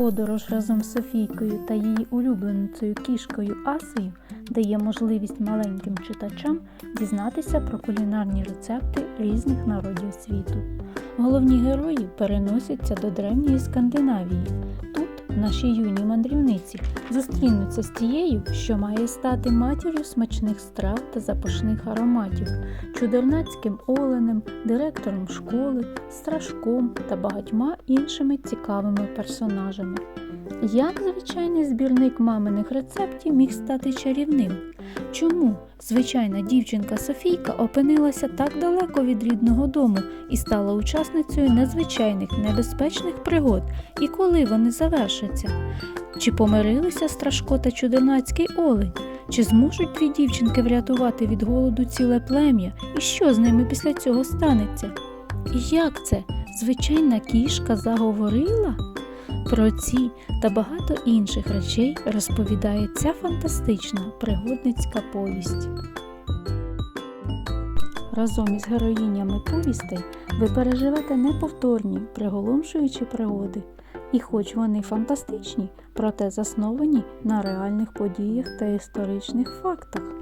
Подорож разом з Софійкою та її улюбленицею кішкою Асею дає можливість маленьким читачам дізнатися про кулінарні рецепти різних народів світу. Головні герої переносяться до древньої Скандинавії. Тут наші юні мандрівниці зустрінуться з тією, що має стати матір'ю смачних страв та запашних ароматів, чудернацьким оленем, директором школи, страшком та багатьма іншими цікавими персонажами. Як звичайний збірник маминих рецептів міг стати чарівним? Чому звичайна дівчинка Софійка опинилася так далеко від рідного дому і стала учасницею незвичайних небезпечних пригод, і коли вони завершаться? Чи помирилися Страшко та чудернацький олень? Чи зможуть дві дівчинки врятувати від голоду ціле плем'я? І що з ними після цього станеться? І як це? Звичайна кішка заговорила? Про ці та багато інших речей розповідає ця фантастична пригодницька повість. Разом із героїнями повістей ви переживете неповторні, приголомшуючі пригоди. І хоч вони фантастичні, проте засновані на реальних подіях та історичних фактах.